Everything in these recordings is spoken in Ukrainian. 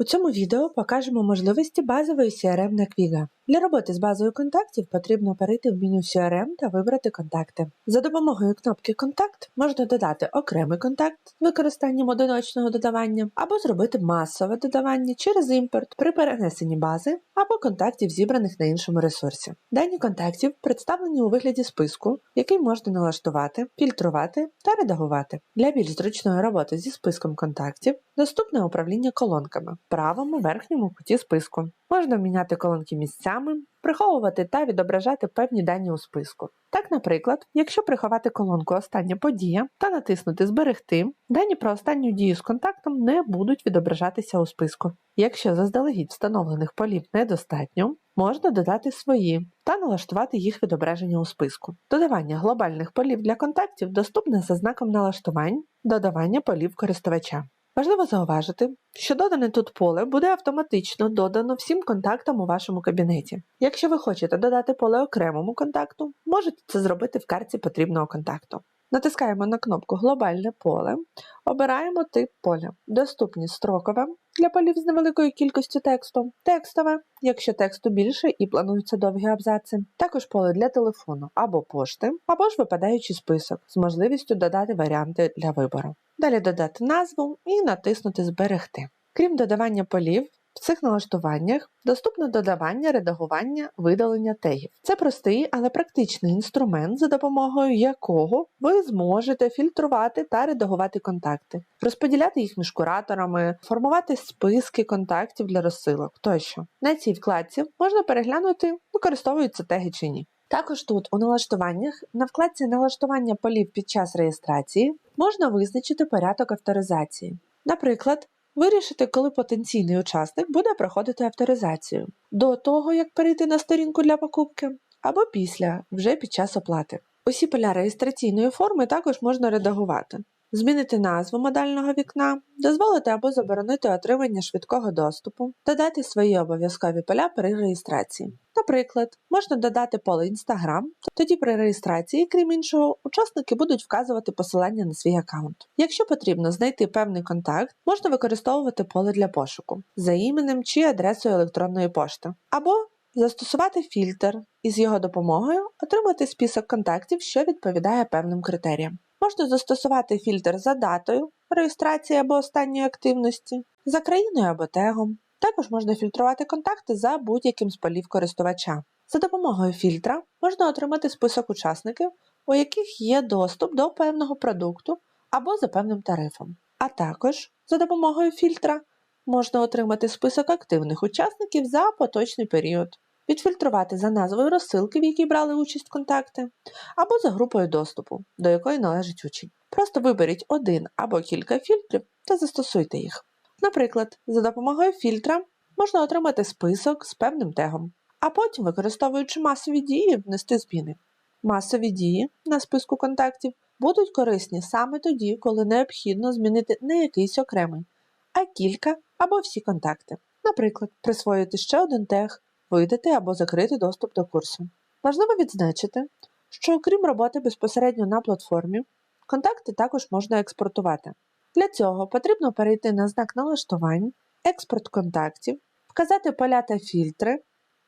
У цьому відео покажемо можливості базової CRM на Quiga. Для роботи з базою контактів потрібно перейти в меню CRM та вибрати контакти. За допомогою кнопки Контакт можна додати окремий контакт з використанням одиночного додавання або зробити масове додавання через імпорт при перенесенні бази або контактів, зібраних на іншому ресурсі. Дані контактів представлені у вигляді списку, який можна налаштувати, фільтрувати та редагувати. Для більш зручної роботи зі списком контактів доступне управління колонками правому верхньому куті списку. Можна міняти колонки місцями, приховувати та відображати певні дані у списку. Так, наприклад, якщо приховати колонку Остання подія та натиснути Зберегти, дані про останню дію з контактом не будуть відображатися у списку. Якщо заздалегідь встановлених полів недостатньо, можна додати свої та налаштувати їх відображення у списку. Додавання глобальних полів для контактів доступне за знаком налаштувань, додавання полів користувача. Важливо зауважити, що додане тут поле буде автоматично додано всім контактам у вашому кабінеті. Якщо ви хочете додати поле окремому контакту, можете це зробити в карті потрібного контакту. Натискаємо на кнопку Глобальне поле, обираємо тип поля, доступні строкове для полів з невеликою кількістю тексту, текстове, якщо тексту більше і плануються довгі абзаци, також поле для телефону або пошти, або ж випадаючий список з можливістю додати варіанти для вибору. Далі додати назву і натиснути Зберегти. Крім додавання полів, в цих налаштуваннях доступно додавання, редагування, видалення тегів. Це простий, але практичний інструмент, за допомогою якого ви зможете фільтрувати та редагувати контакти, розподіляти їх між кураторами, формувати списки контактів для розсилок тощо. На цій вкладці можна переглянути, використовуються теги чи ні. Також тут, у налаштуваннях, на вкладці налаштування полів під час реєстрації можна визначити порядок авторизації. Наприклад, вирішити, коли потенційний учасник буде проходити авторизацію до того, як перейти на сторінку для покупки, або після, вже під час оплати. Усі поля реєстраційної форми також можна редагувати. Змінити назву модального вікна, дозволити або заборонити отримання швидкого доступу, додати свої обов'язкові поля при реєстрації. Наприклад, можна додати поле Instagram, тоді при реєстрації, крім іншого, учасники будуть вказувати посилання на свій аккаунт. Якщо потрібно знайти певний контакт, можна використовувати поле для пошуку за іменем чи адресою електронної пошти, або застосувати фільтр і з його допомогою отримати список контактів, що відповідає певним критеріям. Можна застосувати фільтр за датою реєстрації або останньої активності, за країною або тегом. Також можна фільтрувати контакти за будь-яким з полів користувача. За допомогою фільтра можна отримати список учасників, у яких є доступ до певного продукту або за певним тарифом. А також за допомогою фільтра можна отримати список активних учасників за поточний період, відфільтрувати за назвою розсилки, в якій брали участь контакти, або за групою доступу, до якої належить учень. Просто виберіть один або кілька фільтрів та застосуйте їх. Наприклад, за допомогою фільтра можна отримати список з певним тегом, а потім, використовуючи масові дії, внести зміни. Масові дії на списку контактів будуть корисні саме тоді, коли необхідно змінити не якийсь окремий, а кілька або всі контакти. Наприклад, присвоїти ще один тег, видати або закрити доступ до курсу. Важливо відзначити, що окрім роботи безпосередньо на платформі, контакти також можна експортувати. Для цього потрібно перейти на знак налаштувань, експорт контактів, вказати поля та фільтри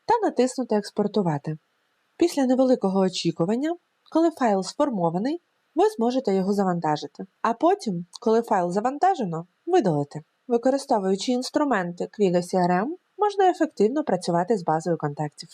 та натиснути Експортувати. Після невеликого очікування, коли файл сформований, ви зможете його завантажити, а потім, коли файл завантажено, видалити. Використовуючи інструменти Quiga CRM, можна ефективно працювати з базою контактів.